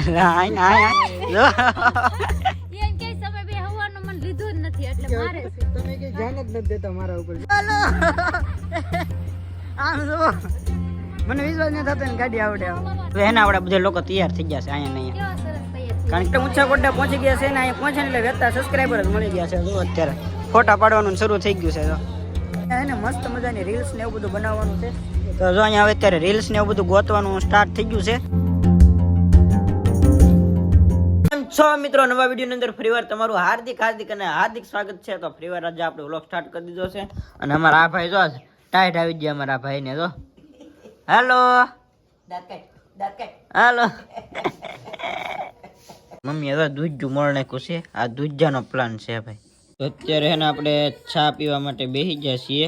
આય આય જો એમ કે તમે બે હવાનું મને લીધું જ નથી એટલે મારે તમે કઈ ધ્યાન જ નથી દેતા મારા ઉપર. ચાલો આમ જો. મને વિશ્વાસ ન થતો ને ગાડી આવડે તો એના આવડે બધા લોકો તૈયાર થઈ ગયા છે અહીંયા ને અહીંયા. કેવા સરસ તૈયાર છે કારણ કે ઊંચા કોટા પહોંચી ગયા છે ને અહીંયા પહોંચે એટલે વેતા સબસ્ક્રાઈબર જ મળી ગયા છે જો અત્યારે. ફોટા પાડવાનું શરૂ થઈ ગયું છે જો. એને મસ્ત મજાની રીલ્સ ને એવું બધું બનાવવાનું છે. તો જો અહીંયા હવે અત્યારે રીલ્સ ને એવું બધું ગોતવાનું સ્ટાર્ટ થઈ ગયું છે. છો મિત્રો નવા વિડીયોની અંદર ફરીવાર તમારું હાર્દિક હાર્દિક અને હાર્દિક સ્વાગત છે. તો ફરીવાર આજે આપણે વ્લોગ સ્ટાર્ટ કરી દીધો છે. અને અમારા આ ભાઈ જો ટાઈટ આવી ગયા અમારા ભાઈને જો. હેલો હેલો મમ્મી હવે દૂધ મોળ નાખ્યું છે. આ દૂધજાનો પ્લાન છે ભાઈ. તો અત્યારે એને આપણે ચા પીવા માટે બેસી ગયા છીએ.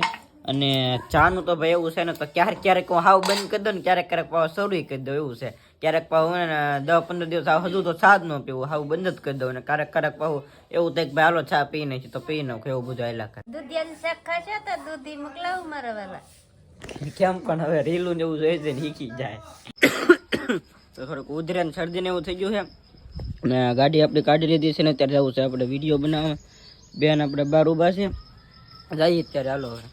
અને ચાનું તો ભાઈ એવું છે ને તો ક્યારેક ક્યારેક હું હાવ બંધ કરી દઉં ને ક્યારેક ક્યારેક શરૂ કરી દઉં એવું છે. ક્યારેક પાહું ને દસ પંદર દિવસ આવું હજુ તો છાજ નો પીવું હાવ બંધ જ કરી દઉં ને. ક્યારેક ક્યારેક પાહું એવું થાય કે ભાઈ હાલો છા પી નહીં તો પી નાખું એવું બધું આયલા કરે. દૂધિયાનું શાક ખાશે તો દૂધી મોકલાવું મારા વાલા. કેમ પણ હવે રીલું ને એવું જોઈએ છે ને શીખી જાય. તો થોડુંક ઉધરે ને શરદી ને એવું થઈ ગયું છે. ને ગાડી આપણે કાઢી લીધી છે ને અત્યારે જવું છે આપણે વીડિયો બનાવવા. બેન આપણે બાર ઊભા છે. જઈએ અત્યારે હાલો હવે.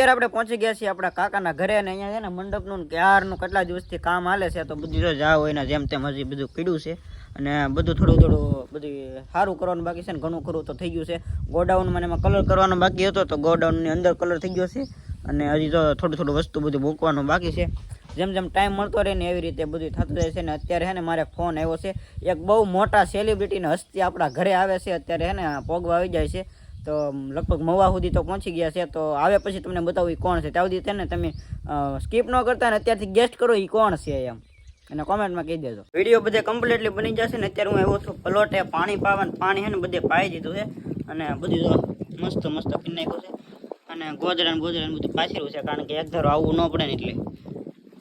અત્યારે આપણે પહોંચી ગયા છીએ આપણા કાકાના ઘરે અને અહીંયા છે ને મંડપનું ને ક્યારનું કેટલા દિવસથી કામ હાલે છે તો બધું જો જાવ એના જેમ તેમ હજી બધું પીડ્યું છે. અને બધું થોડું થોડું બધું સારું કરવાનું બાકી છે ને ઘણું ખરું તો થઈ ગયું છે. ગોડાઉનમાં એમાં કલર કરવાનો બાકી હતો તો ગોડાઉનની અંદર કલર થઈ ગયો છે અને હજી તો થોડું થોડું વસ્તુ બધું મૂકવાનું બાકી છે. જેમ જેમ ટાઈમ મળતો રહે ને એવી રીતે બધું થતું રહે છે ને અત્યારે હે ને મારે ફોન આવ્યો છે. એક બહુ મોટા સેલિબ્રિટીને હસ્તી આપણા ઘરે આવે છે. અત્યારે હે ને પોગવા આવી જાય છે. તો લગભગ મવા સુધી તો પહોંચી ગયા છે. તો આવે પછી તમને બતાવું એ કોણ છે. ત્યાં સુધી તેને તમે સ્કીપ ન કરતા ને અત્યારથી ગેસ્ટ કરો એ કોણ છે એમ. અને કોમેન્ટમાં કહી દેજો. વીડિયો બધે કમ્પ્લીટલી બની જશે ને અત્યારે હું એવો છું પલોટે પાણી પાવાનું, પાણી છે ને બધે પાઈ દીધું છે. અને બધું મસ્ત મસ્ત પી નાખ્યું છે. અને ગોદડા ને ગોદડા બધું પાછળું છે કારણ કે એક ધારો આવવું ન પડે ને એટલે.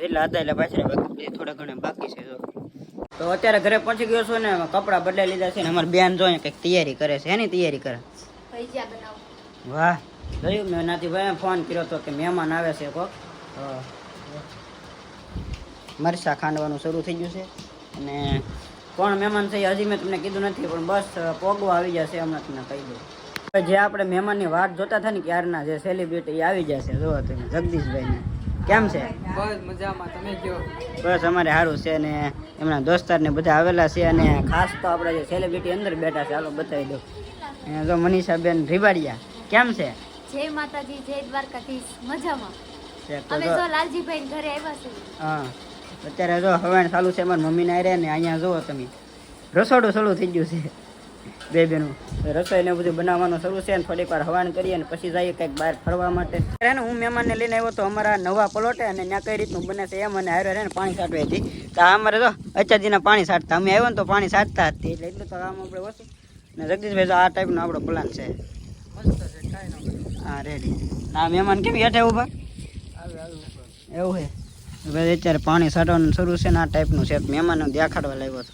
એટલે હતા એટલે પાછળ થોડા ઘણા બાકી છે તો અત્યારે ઘરે પહોંચી ગયો છું ને, કપડાં બદલાઈ લીધા છે ને અમારી બેન જોઈએ કંઈક તૈયારી કરે છે. એની તૈયારી કરે. ભજીયા બનાવું. વાહ. જોયું મેં નાથીભાઈ ફોન કર્યો તો કે મહેમાન આવે છે કોક. મરસા ખાંડવાનું શરૂ થઈ ગયું છે. અને કોણ મહેમાન છે હજી મેં તમને કીધું નથી પણ બસ પોગવા આવી જશે હમણાં તમને કહી દઉં. જે આપણે મહેમાનની વાટ જોતા હતા ને ક્યારના જે સેલિબ્રિટી આવી જશે જો તમે જગદીશભાઈને. કેમ છે? બસ મજામાં તમે કયો? બસ અમારે સારું છે ને એમના દોસ્તાર ને બધા આવેલા છે અને ખાસ તો આપણે જે સેલિબ્રિટી અંદર બેઠા છે હાલો બતાવી દઉં. જો મનીષાબેન રીબાડિયા કેમ છે? જય માતાજી જય દ્વારકાધીશ મજામાં. અમે જો લાલજીભાઈ ઘરે આવ્યા છે હા અત્યારે જો હવાણ ચાલુ છે મારી મમ્મી ના આરે ને અહીંયા જુઓ તમે. રસોડું ચાલુ થઈ ગયું છે બે બેનું. રસોઈ ને બધું બનાવવાનું શરૂ છે ને થોડીક વાર હવાણ કરીએ અને પછી જઈએ કંઈક બહાર ફરવા માટે. ત્યારે ને હું મહેમાનને લઈને આવ્યો તો અમારા નવા પલોટે અને ત્યાં કઈ રીતનું બને છે એમ અને હારે ને પાણી સાટવી હતી. તો અમારે જો અચ્છાજીના પાણી સાટતા અમે આવ્યો ને તો પાણી સાટતા હતી. એટલે એટલું તો આમ આપણે ઓછું ને જગદીશભાઈ આ ટાઈપનો આપણો પ્લાન છે. ન હા રેડી આ મહેમાન કેમ હેઠે ઊભા? એવું હે? અત્યારે પાણી છાંટવાનું શરૂ છે ને આ ટાઈપનું છે. મહેમાનો દેખાડવા લાવ્યો હતો.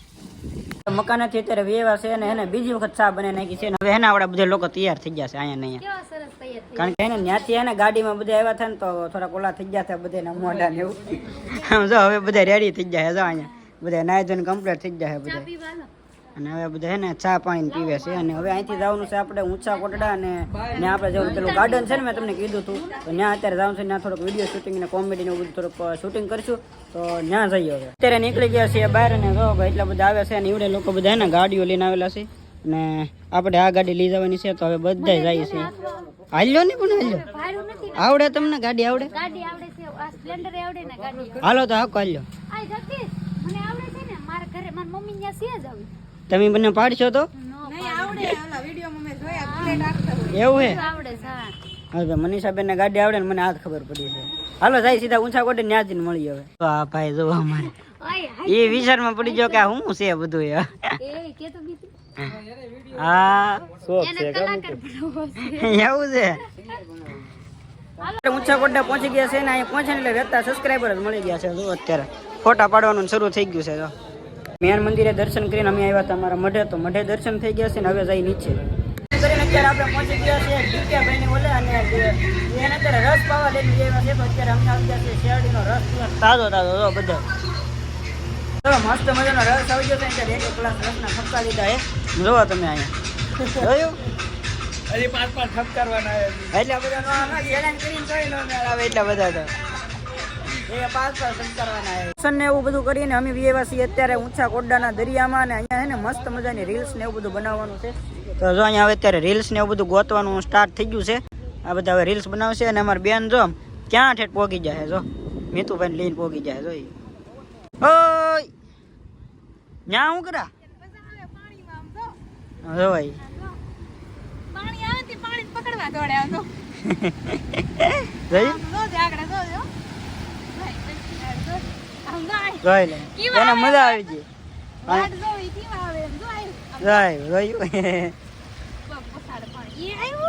મકાનેથી અત્યારે વેવા છે ને એને બીજી વખત ચા બને નાખી છે ને હવે એના આપણા બધા લોકો તૈયાર થઈ ગયા છે અહીંયા ને કારણ કે એને ત્યાંથી એને ગાડીમાં બધા આવ્યા હતા ને તો થોડાક ઓલા થઈ ગયા હતા બધા મોઢા ને એવું. આમ જો હવે બધા રેડી થઈ ગયા છે જો અહીંયા. બધા નાયજન કમ્પ્લીટ થઈ ગયા છે બધા. અને હવે બધા છે ને ચા પાણી પીવે છે અને હવે અહીંથી જવાનું છે આપણે ઊંચા કોટડા અને ત્યાં આપણે જવું પેલું ગાર્ડન છે ને મેં તમને કીધું હતું. તો ત્યાં અત્યારે જવાનું છે ત્યાં થોડુંક વીડિયો શૂટિંગ ને કોમેડી ને બધું થોડુંક શૂટિંગ કરીશું. તો ત્યાં જઈએ હવે. અત્યારે નીકળી ગયા છીએ બહાર અને જો ભાઈ એટલા બધા આવે છે અને એવડે લોકો બધા ને ગાડીઓ લઈને આવેલા છે. અને આપણે આ ગાડી લઈ જવાની છે તો હવે બધા જઈએ છીએ હાલ્યો ને પણ હાલ્યો? આવડે તમને ગાડી આવડે? છે હાલો તો હાકો હાલ્યો. મને આવડે છે ને મારા ઘરે મારા મમ્મી ત્યાં છે જ આવી. તમે બંને પાડશો તો? એવું હે? આવડે હા તો મનીષાબેન ને ગાડી આવડે ને મને હાથ ખબર પડી છે. હાલો જાય સીધા ઊંચા કોટે ન્યા જઈને મળી હવે. તો આ ભાઈ જો અમારે. એ વિચારમાં પડી ગયો કે આ શું છે બધું એ. એ કે તો હા. એવું છે. ઊંચા કોટે પહોંચી ગયા છે ને અહીંયા પહોંચે એટલે રહેતા સબસ્ક્રાઈબર જ મળી ગયા છે. જો અત્યારે ફોટા પાડવાનું શરૂ થઈ ગયું છે જો. મેન મંદિરે દર્શન કરીને અમે આવ્યા હતા અમારા મઢે તો મઢે દર્શન થઈ ગયા છે ને હવે જઈ નીચે. કરીને અત્યારે આપણે પહોંચી ગયા છીએ ડીકેભાઈ ની ઓલે અને એને અત્યારે રસ પાવા લઈને આવ્યા છે તો અત્યારે અમને આવી ગયા છે શેરડીનો રસ તાજો તાજો જો બધો. તો મસ્ત મજાનો રસ આવી ગયો છે ત્યારે એક એક ગ્લાસ રસના ખપકા લીધા એ જોવો તમે અહીંયા. જોયું? હજી પાંચ પાંચ ઠપ કરવાના એટલા બધા એટલા બધા તો. ને એવું બધું કરીને અમે વ્યવા અત્યારે ઊંચા કોડાના દરિયામાં ને અહીંયા છે ને મસ્ત મજાની રીલ્સ ને એવું બધું બનાવવાનું છે. તો જો અહીંયા હવે અત્યારે રીલ્સ ને એવું બધું ગોતવાનું સ્ટાર્ટ થઈ ગયું છે. આ બધા હવે રીલ્સ બનાવશે અને અમારી બેન જો ક્યાં ઠેઠ પોગી જાય જો. મીતુભાઈ લઈને પોગી જાય જો. ઓય! ન્યા હું કરા? જો ભાઈ. પાણી આવે પાણી પકડવા દોડ્યા જો જે આગળ જો લે. એને મજા આવી ગઈ.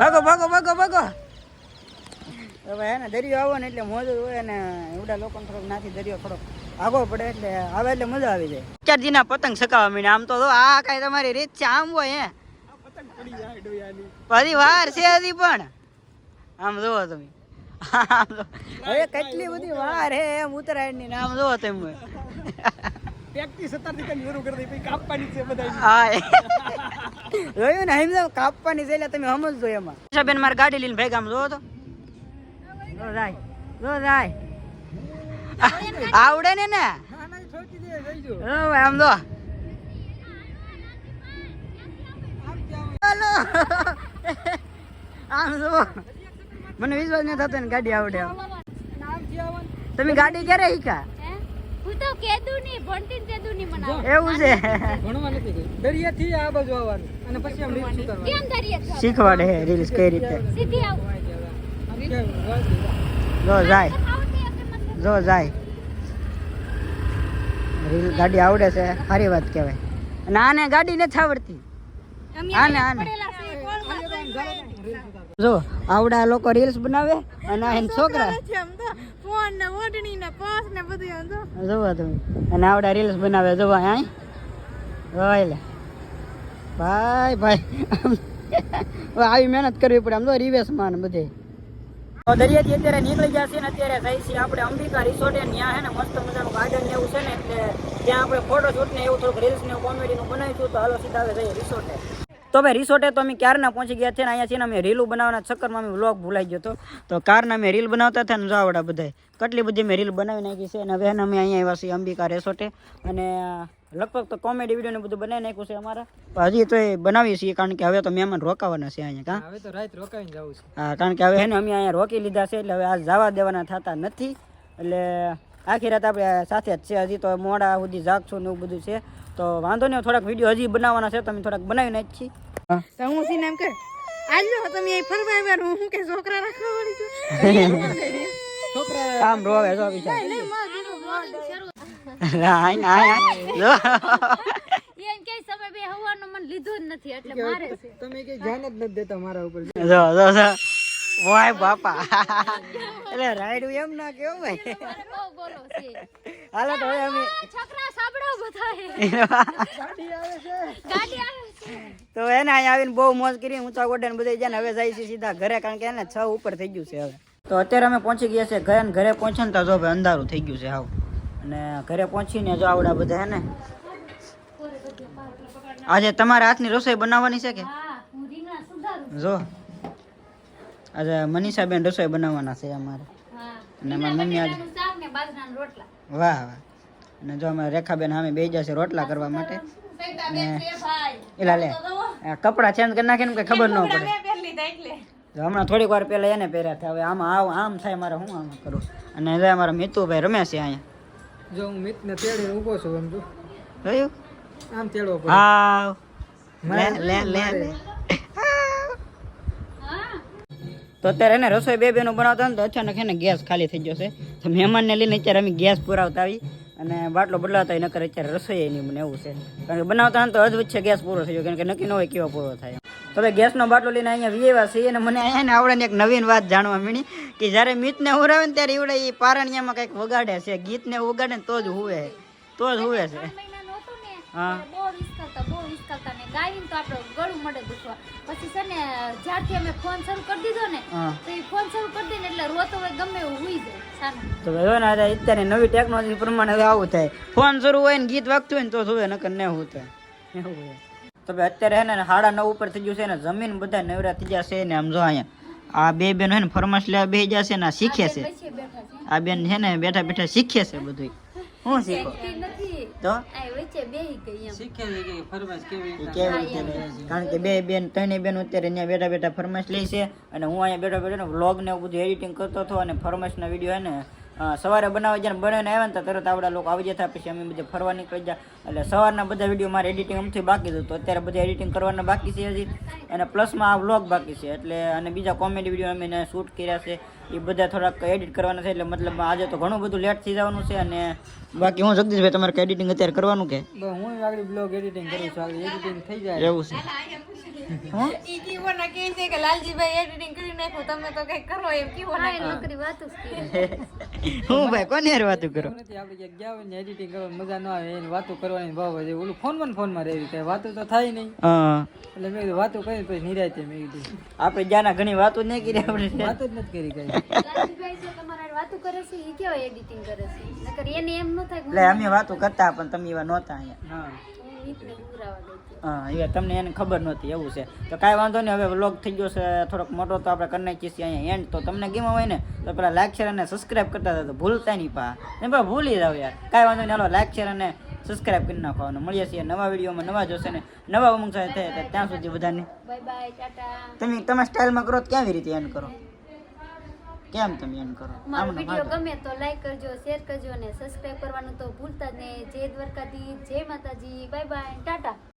ભાગો ભાગો ભાગો ભાગો. હવે દરિયો આવો ને એટલે મોજ હોય ને એવડા લોકોને થોડોક નાથી દરિયો થોડોક આગો પડે એટલે આવે એટલે મજા આવી જાય. ચાર દીના પતંગ સકાવા મીને આમ તો આ કાંઈ તમારી રીત છે આમ હોય હે. પરિવાર છે હજી પણ. આમ જોવો તમે. હવે કેટલી બધી વાર હે એમ ઉત્તરાયણની ની નામ જોવો તમે પ્રેક્ટિસ અત્યારથી કઈ શરૂ કરી દઈ કાપવાની છે બધા હા જોયું ને એમ કાપવાની છે એટલે તમે સમજજો એમાં. બેન મારી ગાડી લઈને ભાઈ આમ જોવો તો. જો જો આવડે ને ને આમ જો. આમ જો. મને વિશ્વાસ નથી થતો ને ગાડી આવડે તમે ગાડી ક્યારે શીખા હું? તો કેદું નહીં ભણતી ને નહીં મને એવું છે. ભણવા નથી ગઈ. દરિયાથી આ બાજુ આવવાનું. અને પછી આમ રીત ઉતારવાની. કેમ દરિયે શીખવાડે હે રીલ્સ કઈ રીતે? સીધી આવું. જા. જાય. જો જાય. રીલ ગાડી આવડે છે સારી વાત કહેવાય. અને આને ગાડી નથી આવડતી. આને આને. જો આવડા લોકો રીલ્સ બનાવે અને આ છોકરા ફોન ને ઓઢણી ને પર્સ ને બધું તો. જોવો તમે. અને આવડા રીલ્સ બનાવે જોવા ભાઈ લે. ભાઈ ભાઈ આવી મહેનત કરવી પડે. આમ તો રિવેશમાં ને બધે. દરિયાથી અત્યારે નીકળી ગયા છે ને અત્યારે થઈ છે આપણે અંબિકા રિસોર્ટ ત્યાં છે ને મસ્ત મજાનું ગાર્ડન એવું છે ને એટલે ત્યાં આપણે ફોટો શૂટ ને એવું થોડુંક રીલ્સ ને કોમેડીનું બનાવીશું તો હાલો સીધા હવે જઈએ રિસોર્ટે તો ભાઈ રિસોર્ટે તો અમે ક્યારના પહોંચી ગયા છે ને અહીંયા છે ને અમે રીલું બનાવવાના ચક્કરમાં અમે વ્લોગ ભૂલાઈ ગયો હતો. તો કારના અમે રીલ બનાવતા હતા ને જાવડા બધા કેટલી બધી મેં રીલ બનાવી નાખી છે અને હવે અમે અહીંયા આવ્યા છીએ અંબિકા રિસોર્ટે. અને લગભગ તો કોમેડી વીડિયો ને બધું બનાવી નાખ્યું છે અમારા. પણ હજી તો એ બનાવીએ છીએ કારણ કે હવે તો મહેમાન રોકાવાના છે અહીંયા કાં? હવે તો રાત રોકાઈને જવું છે. હા કારણ કે હવે એને અમે અહીંયા રોકી લીધા છે એટલે હવે આ જવા દેવાના થતા નથી. એટલે આખી રાત આપણે સાથે જ છે. હજી તો મોડા સુધી જાગશું ને એવું બધું છે. તો વાંધો નહીં થોડાક વીડિયો હજી બનાવવાના છે. તો અમે થોડાક બનાવી નાખી છીએ તો હું સીને એમ કર આજો તમે અહીં ફરવા આવ્યા હું કે છોકરા રાખવા વાળી છું? છોકરા આમ રોવે જો બિચારા. નહીં માં જેનું vlog શરૂ. હાય, હાય. જો. એમ કે તમે બે હવાનું મને લીધું જ નથી એટલે મારે છે. તમે કઈ ધ્યાન જ નથી દેતા મારા ઉપર. જો જો જો. વાય બાપા. એટલે રાઈડ એમ ના કેવું ભાઈ. બોલો છે. હાલો તો હવે અમે છોકરા સાંભળો બધા ગાડી આવે છે. ગાડી આવે તો એને અહીંયા આવીને બહુ મોજ કરી ઊંચા ગોડે ને બધા જાય હવે જાય છે સીધા ઘરે કારણ કે એને છ ઉપર થઈ ગયું છે હવે. તો અત્યારે અમે પહોંચી ગયા છે ઘરે ઘરે પહોંચે ને તો જો ભાઈ અંધારું થઈ ગયું છે હાવ. અને ઘરે પહોંચીને જો આવડા બધા હે ને. આજે તમારા હાથની રસોઈ બનાવવાની છે કે? જો આજે મનીષાબેન રસોઈ બનાવવાના છે અમારે. અને મારી મમ્મી આજે વાહ વાહ. અને જો અમે રેખાબેન સામે બે જશે રોટલા કરવા માટે. એલા લે. આ ચેન્જ કરી નાખે ને કઈ ખબર ન પડે. તો હમણાં થોડીક વાર પહેલા એને પહેર્યા હતા હવે આમાં આવ આમ થાય મારે હું આમ કરું? અને હવે અમારા મિતુભાઈ રમે છે અહીંયા. જો હું મિત ને તેડીને ઊભો છું એમ જો. જોયું? આમ તેડવો પડે. હાવ. લે લે લે લે. તો અત્યારે એને રસોઈ બે બેનો બનાવતા ને તો અચાનક એને ગેસ ખાલી થઈ ગયો છે. તો મહેમાનને લઈને અત્યારે અમે ગેસ પુરાવતા આવી. અને બાટલો બદલાતા નકર અત્યારે રસોઈ નહીં મને એવું છે. કારણ કે બનાવતા તો અર્ધ વચ્ચે ગેસ પૂરો થઈ ગયો. કારણ કે નક્કી ન હોય કેવો પૂરો થાય. તો હવે ગેસનો બાટલો લઈને અહીંયા વિયેવા છીએ અને મને અહીંયા ને આવડે એક નવીન વાત જાણવા મળી કે જ્યારે મીતને ઉરાવે ને ત્યારે એવડે એ પારણિયામાં કંઈક વગાડે છે. ગીતને વગાડે ને તો જ હુવે. તો જ હુવે છે. હા. બહુ વિસ્કલતા બહુ વિસ્કલતા ને ગાયને તો તો ગળું મળે દુખવા. પછી છે ને જ્યારથી અમે ફોન શરૂ કરી દીધો ને તો એ ફોન શરૂ કરી દે ને એટલે રોતો હોય ગમે એવું હુઈ જાય તો હવે ને અત્યારે નવી ટેકનોલોજી પ્રમાણે આવું થાય. ફોન શરૂ હોય ને ગીત વાગતું હોય ને તો જોવે નકર ને હું થાય. એવું હોય. તો ભાઈ અત્યારે હે ને સાડા નવ ઉપર થઈ ગયું છે ને જમીન બધા નવરા થઈ જશે ને આમ જો અહીંયા. આ બે બેન હે ને ફરમાશ લેવા બે જશે ને શીખે છે. છે. આ બેન છે ને બેઠા બેઠા શીખે છે બધું હું શીખો? તે? કારણ કે બે બેન ત્રણેય બેન અત્યારે અહીંયા બેઠા બેઠા ફરમાશ લે છે અને હું અહીંયા બેઠા બેઠા વ્લોગ ને બધું એડિટિંગ કરતો હતો અને ફરમાશના વીડિયો હે ને સવારે બનાવવા જ્યારે બનાવીને આવ્યા ને તરત આપણા લોકો આવી જતા પછી અમે બધા ફરવા નીકળી ગયા. એટલે સવારના બધા વીડિયો મારે એડિટિંગ અમથી બાકી હતું. તો અત્યારે બધા એડિટિંગ કરવાના બાકી છે હજી. અને પ્લસમાં આ વ્લોગ બાકી છે. એટલે અને બીજા કોમેડી વીડિયો અમે શૂટ કર્યા છે. એ બધા થોડાક એડિટ કરવાના છે એટલે મતલબ આજે તો ઘણું બધું લેટ થઈ જવાનું છે અને બાકી હું જગદીશભાઈ તમારે એડિટિંગ અત્યારે કરવાનું કે? હું આગળ બ્લોગ એડિટિંગ કરું છું આગળ એડિટિંગ થઈ જાય. એવું છે. લાલજીભાઈ એડિટિંગ કરી નાખ્યું તમે તો કઈ કરો એમ કીવો નોકરી વાતું હું ભાઈ કોની હારે વાતું કરો? આપણે ક્યાંક ગયા હોય ને એડિટિંગ કરવાની મજા ન આવે એની વાતો કરવાની ભાવ ઓલું ઓલું ફોનમાં ફોન ફોનમાં રહેવી કઈ વાતો તો થાય નહીં. હા. એટલે મેં કીધું વાતો કરી પછી નિરાતે મેં કીધું આપણે જ્યાંના ઘણી વાતો નહીં કરી આપણે. વાતો જ નથી કરી કઈ. લાલજીભાઈ જો તમારા વાતું કરે છે એ કેવા એડિટિંગ કરે છે? નકર એને એમ ન થાય એટલે અમે વાતો કરતા પણ તમે એવા નહોતા અહીંયા. હા. હું તમને એને ખબર નહોતી એવું છે. તો કાંઈ વાંધો નહીં હવે વ્લોગ થઈ ગયો છે થોડોક મોટો તો આપણે કરી નાખીએ છીએ અહીંયા એન્ડ તો તમને ગેમ હોય ને તો પેલા લાઈક શેર અને સબસ્ક્રાઇબ કરતા હતા તો ભૂલતા નહીં પા. ને ભૂલી જાવ યાર. કાંઈ વાંધો નહીં હાલો લાઈક શેર અને સબસ્ક્રાઇબ કરી નાખો અને મળીએ છીએ નવા વિડીયોમાં નવા જોશે ને નવા ઉમંગ સાથે થાય ત્યાં સુધી બધાને તમે તમે સ્ટાઇલમાં કરો કેવી રીતે એન કરો? કેમ તમે એન કરો? મારો વીડિયો ગમે તો લાઈક કરજો શેર કરજો અને સબસ્ક્રાઇબ કરવાનું તો ભૂલતા જ નહીં. જય દ્વારકાધીશ જય માતાજી. Bye bye tata.